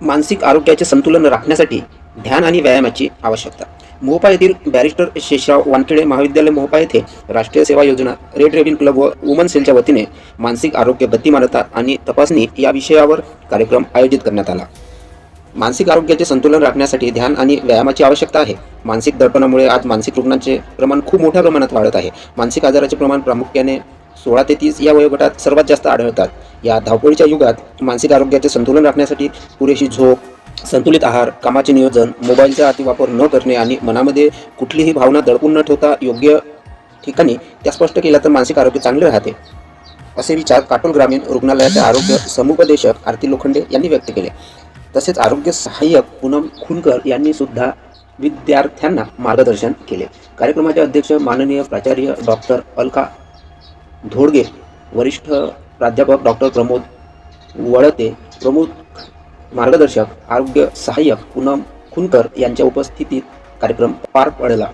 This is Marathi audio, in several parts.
मानसिक आरोग्याचे संतुलन राखण्यासाठी ध्यान आणि व्यायामाची आवश्यकता. मोहोपा येथील बॅरिस्टर शेषराव वानखेडे महाविद्यालय मोहोपा येथे राष्ट्रीय सेवा योजना रेड रेबिन क्लब व वुमन सेलच्या वतीने मानसिक आरोग्य गतिमानता आणि तपासणी या विषयावर कार्यक्रम आयोजित करण्यात आला. मानसिक आरोग्याचे संतुलन राखण्यासाठी ध्यान आणि व्यायामाची आवश्यकता आहे. मानसिक दडपणामुळे आज मानसिक रुग्णांचे प्रमाण खूप मोठ्या प्रमाणात वाढत आहे. मानसिक आजाराचे प्रमाण प्रामुख्याने सोळा ते तीस या वयोगटात सर्वात जास्त आढळतात. या धावपळीच्या युगात मानसिक आरोग्याचे संतुलन राखण्यासाठी पुरेशी झोप संतुलित आहार कामाचे नियोजन मोबाईलचा अतिवापर न करणे आणि मनामध्ये कुठलीही भावना दडपून न ठेवता योग्य ठिकाणी त्या स्पष्ट केल्या तर मानसिक आरोग्य चांगले राहते. असे विचार काटोल ग्रामीण रुग्णालयाचे आरोग्य समुपदेशक आरती लोखंडे यांनी व्यक्त केले. तसेच आरोग्य सहाय्यक पूनम खुनकर यांनी सुद्धा विद्यार्थ्यांना मार्गदर्शन केले. कार्यक्रमाचे अध्यक्ष माननीय प्राचार्य डॉक्टर अलका धोडगे वरिष्ठ प्राध्यापक डॉक्टर प्रमोद वळते. प्रमुख मार्गदर्शक आरोग्य सहाय्यक पूनम खुनकर यांच्या उपस्थितीत कार्यक्रम पार पडला.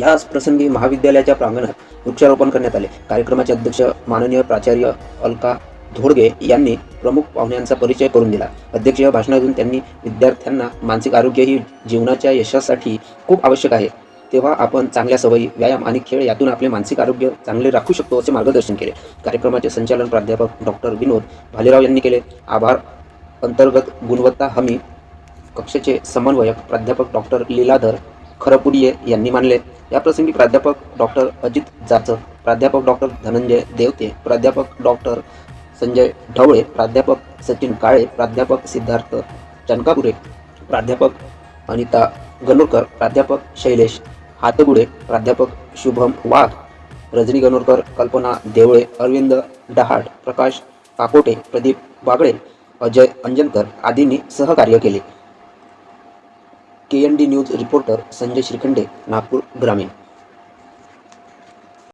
याच प्रसंगी महाविद्यालयाच्या प्रांगणात वृक्षारोपण करण्यात आले. कार्यक्रमाचे अध्यक्ष माननीय प्राचार्य अलका धोडगे यांनी प्रमुख पाहुण्यांचा परिचय करून दिला. अध्यक्षीय भाषणातून त्यांनी विद्यार्थ्यांना मानसिक आरोग्य ही जीवनाच्या यशासाठी खूप आवश्यक आहे. तेव्हा आपण चांगल्या सवयी व्यायाम आणि खेळ यातून आपले मानसिक आरोग्य चांगले राखू शकतो असे मार्गदर्शन केले. कार्यक्रमाचे संचालन प्राध्यापक डॉक्टर विनोद भालेराव यांनी केले. आभार. अंतर्गत गुणवत्ता हमी. कक्षेचे समन्वयक प्राध्यापक डॉक्टर लीलाधर खरपुडिये यांनी मानले. याप्रसंगी प्राध्यापक डॉक्टर अजित जाचक प्राध्यापक डॉक्टर धनंजय देवते प्राध्यापक डॉक्टर संजय ढवळे प्राध्यापक सचिन काळे प्राध्यापक सिद्धार्थ चनकापुरे प्राध्यापक अनिता गणोरकर प्राध्यापक शैलेश हातगुडे प्राध्यापक शुभम वाघ रजनी गणोरकर कल्पना देवळे अरविंद डहाट प्रकाश काकोटे प्रदीप बागळे अजय अंजनकर आदींनी सहकार्य केले. K N D news reporter Sanjay Shrikhande Nagpur ग्रामीण.